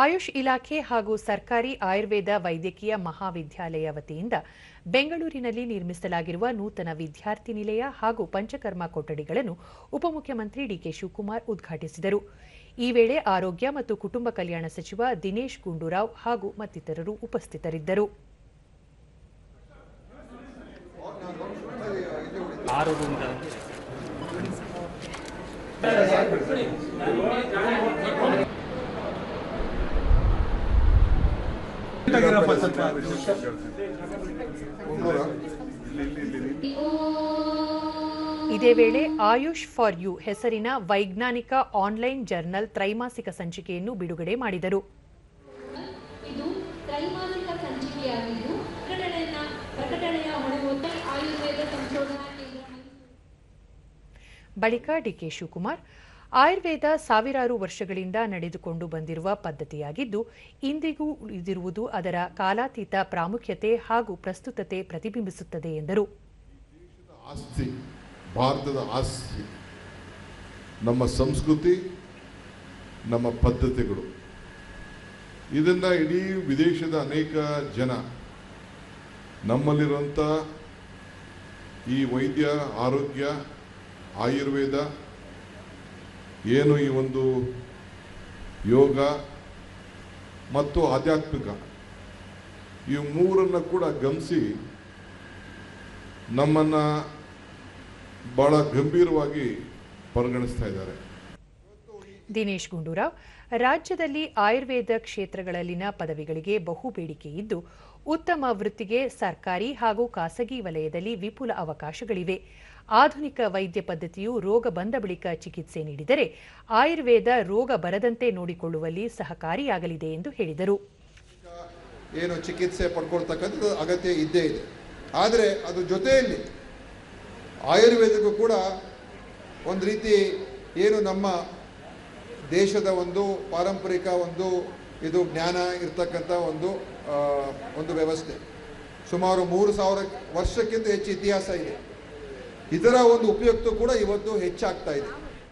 ಆಯುಷ್ ಇಲಾಖೆ ಹಾಗೂ ಸರ್ಕಾರಿ ಆಯುರ್ವೇದ ವೈದ್ಯಕೀಯ ಮಹಾವಿದ್ಯಾಲಯ ವತಿಯಿಂದ ಬೆಂಗಳೂರಿನಲ್ಲಿ ನಿರ್ಮಿಸಲಾಗಿರುವ ನೂತನ ವಿದ್ಯಾರ್ಥಿ ನಿಲಯ ಹಾಗೂ ಪಂಚಕರ್ಮ ಕೊಠಡಿಗಳನ್ನು ಉಪಮುಖ್ಯಮಂತ್ರಿ ಡಿಕೆ ಶಿವಕುಮಾರ್ ಉದ್ಘಾಟಿಸಿದರು. ಈ ವೇಳೆ ಆರೋಗ್ಯ ಮತ್ತು ಕುಟುಂಬ ಕಲ್ಯಾಣ ಸಚಿವ ದಿನೇಶ್ ಗುಂಡೂರಾವ್ ಹಾಗೂ ಮತ್ತಿತರರು ಉಪಸ್ಥಿತರಿದ್ದರು. ಇದೇ ವೇಳೆ ಆಯುಷ್ ಫಾರ್ ಯು ಹೆಸರಿನ ವೈಜ್ಞಾನಿಕ ಆನ್ಲೈನ್ ಜರ್ನಲ್ ತ್ರೈಮಾಸಿಕ ಸಂಚಿಕೆಯನ್ನು ಬಿಡುಗಡೆ ಮಾಡಿದರು. ಬಳಿಕ ಡಿಕೆ ಶಿವಕುಮಾರ್ ಆಯುರ್ವೇದ ಸಾವಿರಾರು ವರ್ಷಗಳಿಂದ ನಡೆದುಕೊಂಡು ಬಂದಿರುವ ಪದ್ಧತಿಯಾಗಿದ್ದು, ಇಂದಿಗೂ ಉಳಿದಿರುವುದು ಅದರ ಕಾಲಾತೀತ ಪ್ರಾಮುಖ್ಯತೆ ಹಾಗೂ ಪ್ರಸ್ತುತತೆ ಪ್ರತಿಬಿಂಬಿಸುತ್ತದೆ ಎಂದರು. ಆಸ್ತಿ, ಭಾರತದ ಆಸ್ತಿ, ನಮ್ಮ ಸಂಸ್ಕೃತಿ, ನಮ್ಮ ಪದ್ಧತಿಗಳು. ಇದನ್ನು ಇಡೀ ವಿದೇಶದ ಅನೇಕ ಜನ ನಮ್ಮಲ್ಲಿರುವಂಥ ಈ ವೈದ್ಯ, ಆರೋಗ್ಯ, ಆಯುರ್ವೇದ ಏನು ಈ ಒಂದು ಯೋಗ ಮತ್ತು ಆಧ್ಯಾತ್ಮಿಕ ಈ ಮೂರನ್ನು ಕೂಡ ಗಮನಿಸಿ ನಮ್ಮನ್ನು ಬಹಳ ಗಂಭೀರವಾಗಿ ಪರಿಗಣಿಸ್ತಾ ಇದ್ದಾರೆ. ದಿನೇಶ್ ಗುಂಡೂರಾವ್, ರಾಜ್ಯದಲ್ಲಿ ಆಯುರ್ವೇದ ಕ್ಷೇತ್ರಗಳಲ್ಲಿನ ಪದವಿಗಳಿಗೆ ಬಹು ಬೇಡಿಕೆ ಇದ್ದು, ಉತ್ತಮ ವೃತ್ತಿಗೆ ಸರ್ಕಾರಿ ಹಾಗೂ ಖಾಸಗಿ ವಲಯದಲ್ಲಿ ವಿಪುಲ ಅವಕಾಶಗಳಿವೆ. ಆಧುನಿಕ ವೈದ್ಯ ಪದ್ಧತಿಯು ರೋಗ ಬಂದ ಬಳಿಕ ಚಿಕಿತ್ಸೆ ನೀಡಿದರೆ ಆಯುರ್ವೇದ ರೋಗ ಬರದಂತೆ ನೋಡಿಕೊಳ್ಳುವಲ್ಲಿ ಸಹಕಾರಿಯಾಗಲಿದೆ ಎಂದು ಹೇಳಿದರು. ಏನು ಚಿಕಿತ್ಸೆ ಪಡ್ಕೊಳ್ತಕ್ಕಂಥದ್ದು ಅಗತ್ಯ ಇದ್ದೇ ಇದೆ. ಆದರೆ ಅದು ಜೊತೆಯಲ್ಲಿ ಆಯುರ್ವೇದಕ್ಕೂ ಕೂಡ ಒಂದು ರೀತಿ ಏನು ನಮ್ಮ ದೇಶದ ಒಂದು ಪಾರಂಪರಿಕ ಒಂದು ಇದು ಜ್ಞಾನ ಇರ್ತಕ್ಕಂಥ ಒಂದು ಒಂದು ವ್ಯವಸ್ಥೆ. ಸುಮಾರು ಮೂರು ಸಾವಿರ ವರ್ಷಕ್ಕಿಂತ ಹೆಚ್ಚು ಇತಿಹಾಸ ಇದೆ. ಇದರ ಒಂದು ಉಪಯುಕ್ತ ಕೂಡ ಇವತ್ತು ಹೆಚ್ಚಾಗ್ತಾ ಇದೆ.